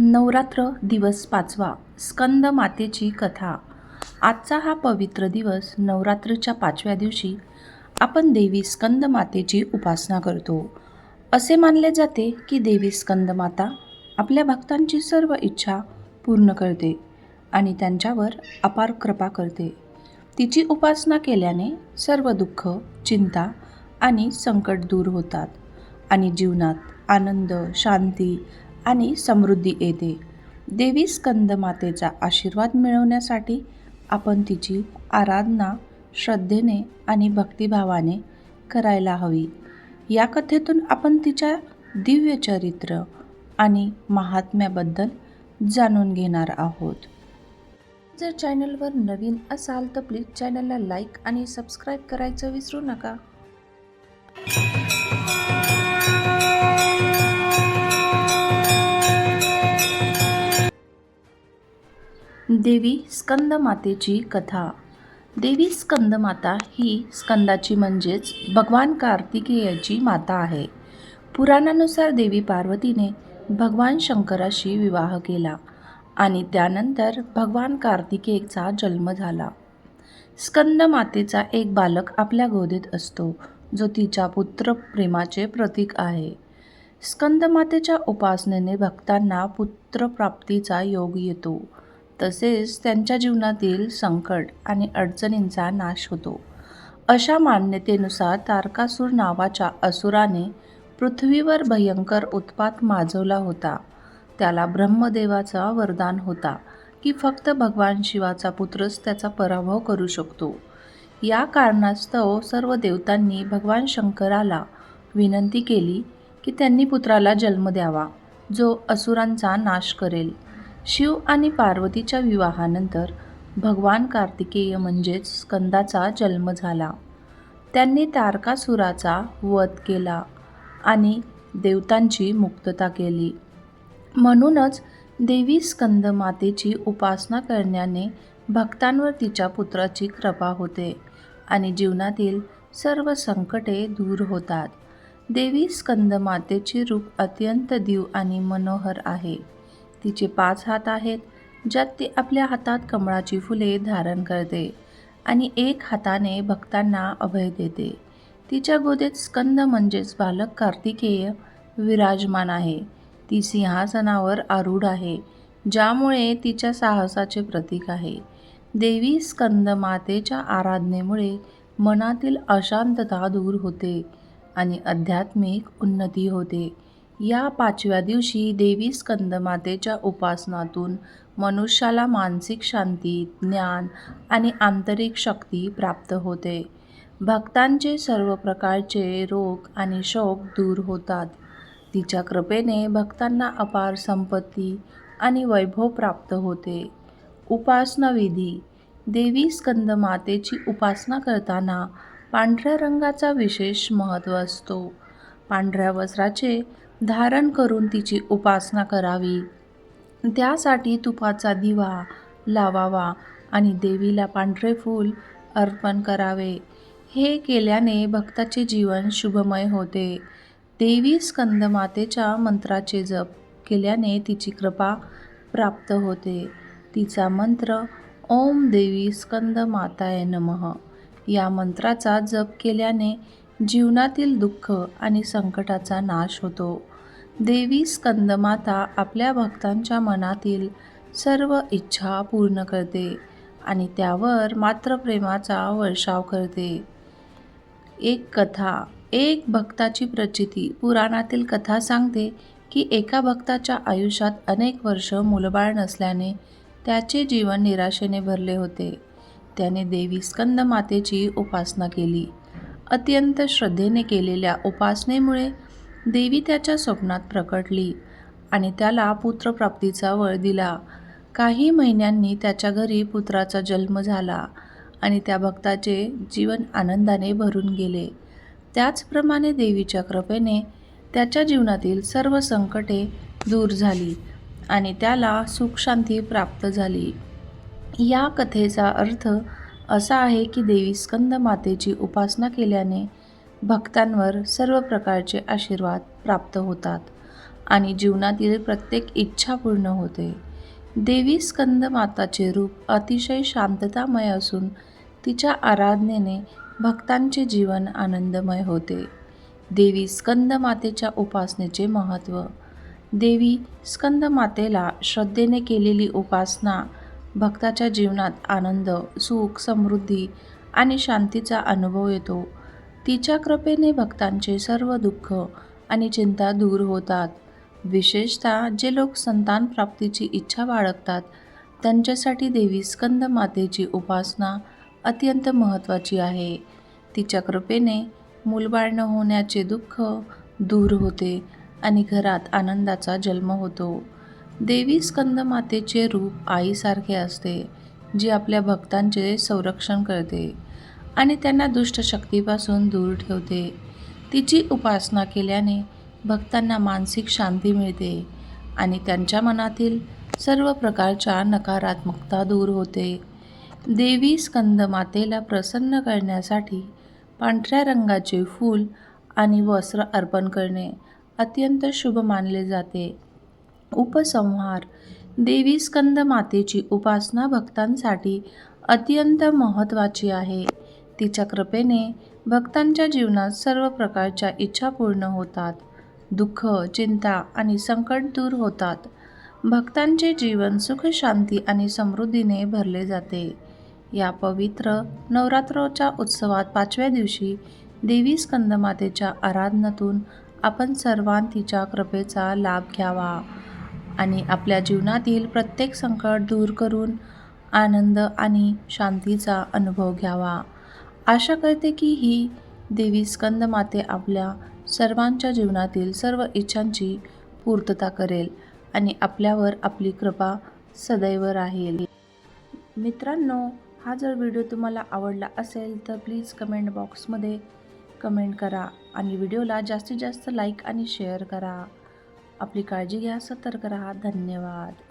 नवरात्र दिवस पाचवा स्कंद मातेची कथा. आजचा हा पवित्र दिवस नवरात्रीच्या पाचव्या दिवशी आपण देवी स्कंद मातेची उपासना करतो. असे मानले जाते की देवी स्कंद माता आपल्या भक्तांची सर्व इच्छा पूर्ण करते आणि त्यांच्यावर अपार कृपा करते. तिची उपासना केल्याने सर्व दुःख चिंता आणि संकट दूर होतात आणि जीवनात आनंद शांती आणि समृद्धी येते. देवी स्कंदमातेचा आशीर्वाद मिळवण्यासाठी आपण तिची आराधना श्रद्धेने आणि भक्तिभावाने करायला हवी. या कथेतून आपण तिच्या दिव्य चरित्र आणि महात्म्याबद्दल जाणून घेणार आहोत. जर चॅनलवर नवीन असाल तर प्लीज चॅनलला लाईक आणि सबस्क्राईब करायचं विसरू नका. देवी स्कंदमातेची कथा. देवी स्कंदमाता ही स्कंदाची म्हणजेच भगवान कार्तिकेयाची माता आहे. पुराणानुसार देवी पार्वतीने भगवान शंकराशी विवाह केला आणि त्यानंतर भगवान कार्तिकेयचा जन्म झाला. स्कंदमातेचा एक बालक आपल्या गोदीत असतो जो तिच्या पुत्रप्रेमाचे प्रतीक आहे. स्कंदमातेच्या उपासनेने भक्तांना पुत्रप्राप्तीचा योग येतो. तसेच त्यांच्या जीवनातील संकट आणि अडचणींचा नाश होतो. अशा मान्यतेनुसार तारकासूर नावाच्या असुराने पृथ्वीवर भयंकर उत्पात माजवला होता. त्याला ब्रह्मदेवाचा वरदान होता की फक्त भगवान शिवाचा पुत्रच त्याचा पराभव करू शकतो. या कारणास्तव सर्व देवतांनी भगवान शंकराला विनंती केली की त्यांनी पुत्राला जन्म द्यावा जो असुरांचा नाश करेल. शिव आणि पार्वतीच्या विवाहानंतर भगवान कार्तिकेय म्हणजेच स्कंदाचा जन्म झाला. त्यांनी तारकासुराचा वध केला आणि देवतांची मुक्तता केली. म्हणूनच देवी स्कंद मातेची उपासना करण्याने भक्तांवर तिच्या पुत्राची कृपा होते आणि जीवनातील सर्व संकटे दूर होतात. देवी स्कंदमातेचे रूप अत्यंत दीव आणि मनोहर आहे. तिचे पाच हात आहेत ज्यात ती आपल्या हातात कमळाची फुले धारण करते आणि एक हाताने भक्तांना अभय देते. तिच्या गोदेत स्कंद म्हणजेच बालक कार्तिकेय विराजमान आहे. ती सिंहासनावर आरूढ आहे ज्यामुळे तिच्या साहसाचे प्रतीक आहे. देवी स्कंद मातेच्या आराधनेमुळे मनातील अशांतता दूर होते आणि आध्यात्मिक उन्नती होते. या पाचव्या दिवशी देवी स्कंदमातेच्या उपासनातून मनुष्याला मानसिक शांती ज्ञान आणि आंतरिक शक्ती प्राप्त होते. भक्तांचे सर्व प्रकारचे रोग आणि शोक दूर होतात. तिच्या कृपेने भक्तांना अपार संपत्ती आणि वैभव प्राप्त होते. उपासना विधी देवी स्कंदमातेची उपासना करताना पांढऱ्या रंगाचा विशेष महत्त्व असतो. पांढऱ्या वस्त्राचे धारण करून तिची उपासना करावी. त्यासाठी तुपाचा दिवा लावावा आणि देवीला पांढरे फूल अर्पण करावे. हे केल्याने भक्ताचे जीवन शुभमय होते. देवी स्कंद मातेच्या मंत्राचे जप केल्याने तिची कृपा प्राप्त होते. तिचा मंत्र ओम देवी स्कंद माताय नमः या मंत्राचा जप केल्याने जीवनातील दुःख आणि संकटाचा नाश होतो. देवी स्कंदमाता आपल्या भक्तांच्या मनातील सर्व इच्छा पूर्ण करते आणि त्यावर मात्र प्रेमाचा वर्षाव करते. एक कथा एक भक्ताची प्रचिती पुराणातील कथा सांगते की एका भक्ताच्या आयुष्यात अनेक वर्ष मुलबाळ नसल्याने त्याचे जीवन निराशेने भरले होते. त्याने देवी स्कंदमातेची उपासना केली. अत्यंत श्रद्धेने केलेल्या उपासनेमुळे देवी त्याच्या स्वप्नात प्रकटली आणि त्याला पुत्रप्राप्तीचा वळ दिला. काही महिन्यांनी त्याच्या घरी पुत्राचा जन्म झाला आणि त्या भक्ताचे जीवन आनंदाने भरून गेले. त्याचप्रमाणे देवीच्या कृपेने त्याच्या जीवनातील सर्व संकटे दूर झाली आणि त्याला सुखशांती प्राप्त झाली. या कथेचा अर्थ असा आहे की देवी स्कंद मातेची उपासना केल्याने भक्तांवर सर्व प्रकारचे आशीर्वाद प्राप्त होतात आणि जीवनातील प्रत्येक इच्छा पूर्ण होते. देवी स्कंद माताचे रूप अतिशय शांततामय असून तिच्या आराधनेने भक्तांचे जीवन आनंदमय होते. देवी स्कंद मातेच्या उपासनेचे महत्त्व. देवी स्कंद मातेला श्रद्धेने केलेली उपासना भक्ताच्या जीवनात आनंद सुख समृद्धी आणि शांतीचा अनुभव येतो तिच्या कृपेने भक्तांचे सर्व दुःख आणि चिंता दूर होतात. विशेषतः जे लोक संतान प्राप्तीची इच्छा बाळगतात त्यांच्यासाठी देवी स्कंद मातेची उपासना अत्यंत महत्त्वाची आहे. तिच्या कृपेने मूलबाळ न होण्याचे दुःख दूर होते आणि घरात आनंदाचा जन्म होतो. देवी स्कंद मातेचे रूप आईसारखे असते जी आपल्या भक्तांचे संरक्षण करते. आणि त्यांना दुष्टशक्तीपासून दूर ठेवते. तिची उपासना केल्याने भक्तांना मानसिक शांती मिळते आणि त्यांच्या मनातील सर्व प्रकारच्या नकारात्मकता दूर होते. देवी स्कंद मातेला प्रसन्न करण्यासाठी पांढऱ्या रंगाचे फूल आणि वस्त्र अर्पण करणे अत्यंत शुभ मानले जाते. उपसंहार देवी स्कंद मातेची उपासना भक्तांसाठी अत्यंत महत्त्वाची आहे. तिच्या कृपेने भक्तांच्या जीवनात सर्व प्रकारच्या इच्छा पूर्ण होतात. दुःख चिंता आणि संकट दूर होतात. भक्तांचे जीवन सुख शांती आणि समृद्धीने भरले जाते. या पवित्र नवरात्रोच्या उत्सवात पाचव्या दिवशी देवी स्कंदमातेच्या आराधनातून आपण सर्वां तिच्या कृपेचा लाभ घ्यावा आणि आपल्या जीवनातील प्रत्येक संकट दूर करून आनंद आणि शांतीचा अनुभव घ्यावा. आशा करते की ही देवी स्कंदमाते आपल्या सर्वांच्या जीवनातील सर्व इच्छांची पूर्तता करेल आणि आपल्यावर आपली कृपा सदैव राहील. मित्रांनो हा जर व्हिडिओ तुम्हाला आवडला असेल तर प्लीज कमेंट बॉक्समध्ये कमेंट करा आणि व्हिडिओला जास्तीत जास्त लाईक आणि शेअर करा. आपली काळजी घ्या सतर्क राहा. धन्यवाद.